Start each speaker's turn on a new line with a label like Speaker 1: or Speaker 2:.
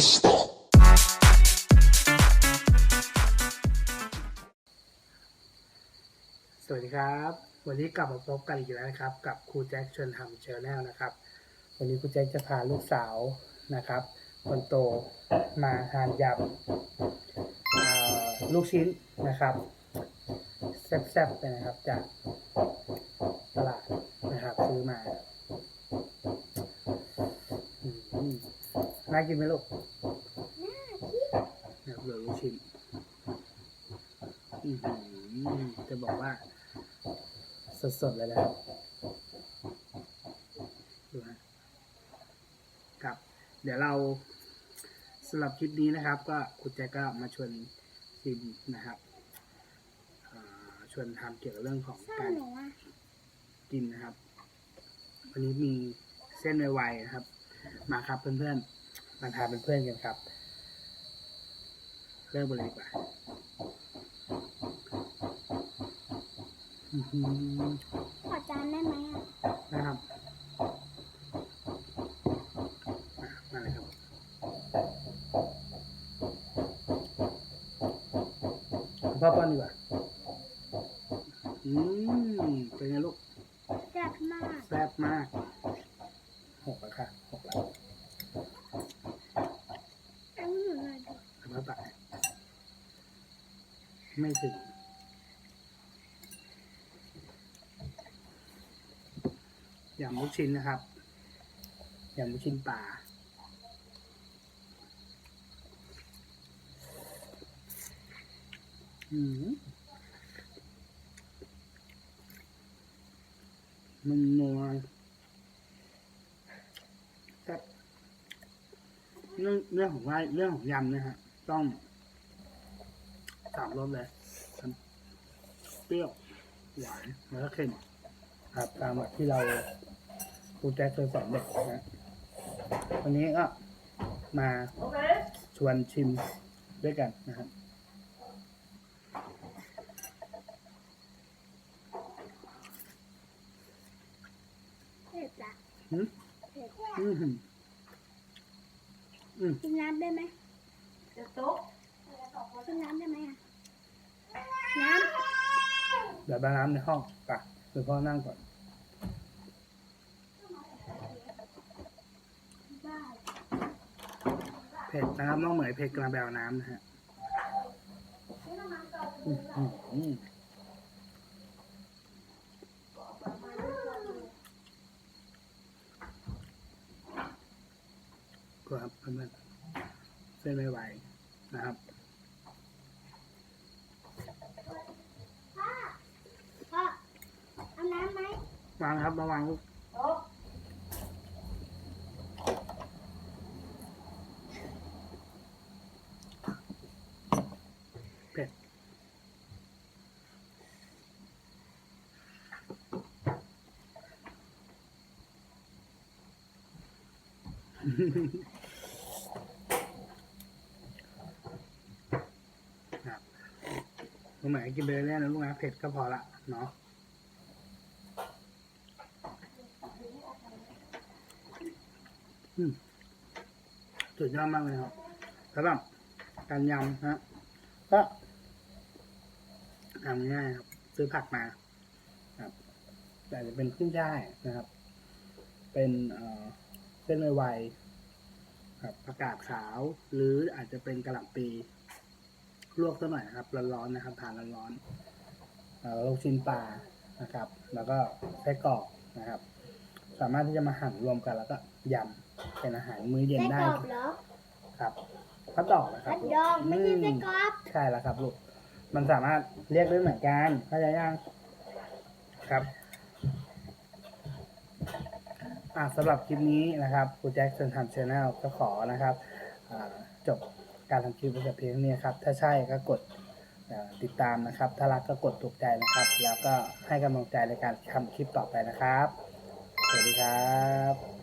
Speaker 1: した。
Speaker 2: สวัสดีครับ วันนี้กลับมาพบกันอีกแล้วนะครับ กับครูแจ็คชวนทำเชลแนลนะครับ วันนี้ครูแจ็คจะพาลูกสาวนะครับคนโตมาทานยำลูกชิ้นนะครับแซ่บๆไปนะครับจากตลาดนะครับซื้อมาอืม น่ากินไหมลูกน่ากินเหลือลูกชิ้นอือหือจะบอกว่า สดๆเลยนะดูนะครับ เดี๋ยวเราสำหรับคลิปนี้นะครับ ก็คุณแจ็คก็มาชวนชิมนะครับชวนทำเกี่ยวกับเรื่องของการกินนะครับ วันนี้มีเส้นไวๆนะครับ มาครับเพื่อนๆ มาทานเป็นเพื่อนกันครับ เริ่มกันเลยดีกว่าอื้อหือ
Speaker 3: ขอจานได้ไหมอะ
Speaker 2: นะครับอะมาเลยครับคุณพ่อป้อนดีกว่าอืมเป็นไงลูก
Speaker 3: แซ่บมาก
Speaker 2: แซ่บมากหกแล้วค่ะหกแล้ว
Speaker 3: เอาหนูหน่อยดิ
Speaker 2: ทำมาตัก ไม่ถึง อยำลูกชิ้นนะครับ อยำลูกชิ้นปลาอืมมันนัวแซ่เรื่องเรื่องของว่าเรื่องของยำนะฮะต้อง สามรสเลยทั้งเปรี้ยว หวานแล้วก็เค็มครับตามแบบที่เราครูแจ็คเคยสอนเด็กนะฮะวันนี้ก็มาชวนชิมด้วยกันนะครับ
Speaker 3: เผ็ดละ
Speaker 2: หืม
Speaker 3: เผ็ด
Speaker 2: อืมหืมอืม
Speaker 3: กินน้ำได้ไหม
Speaker 4: เดี๋ยวตุ๊ก
Speaker 3: กินน้ำได้ไหมอะ น้
Speaker 2: เดี๋ยวไปน้ำในห้องไป่ะเดี๋ยวพ่อนั่งก่อนเผ็ดนะครับน้องเหมยเผ็ดกระเบลน้ำนะฮะครับเพื่อนเส้นไม่ไหวนะครับ
Speaker 3: พ่อเอาน้ำไหม
Speaker 2: วางครับระวังลูกเผ็ดครับลูกหมายกินเรื่อยๆนะลูกนะเผ็ดก็พอละเนาะอืม สุดยอดมากเลยครับสำหรับการยำนะก็ทำง่ายครับ ซื้อผักมาครับแต่จะเป็นขึ้นช่ายนะครับ เป็นเอ่อเส้นไวๆครับผักกาดขาว หรืออาจจะเป็นกระหล่ำปีลวกสักหน่อยนะครับร้อนๆนะครับทานร้อนๆเอ่อลูกชิ้นปลานะครับ แล้วก็ไส้กรอกนะครับ สามารถที่จะมาหั่นรวมกันแล้วก็ยำ เป็นอาหารมื้อเย็น
Speaker 3: ไส้
Speaker 2: ได้
Speaker 3: กรอบเหรอ
Speaker 2: ครับข้าวดอกนะครั
Speaker 3: พั
Speaker 2: บ
Speaker 3: ดดองไม่ใช่ไส้กรอบ
Speaker 2: ใช่แล้วครับลูกมันสามารถเรียกได้เหมือนกันเข้าใจยังครับอ่าสำหรับคลิปนี้นะครับครูแจ็คเซนทำชาแนลก็ขอนะครับอ่าจบการทำคลิปไปแต่เพียงเท่านี้ครับ ถ้าใช่ก็กดอ่าติดตามนะครับ ถ้ารักก็กดถูกใจนะครับ แล้วก็ให้กำลังใจในการทำคลิปต่อไปนะครับ สวัสดีครับ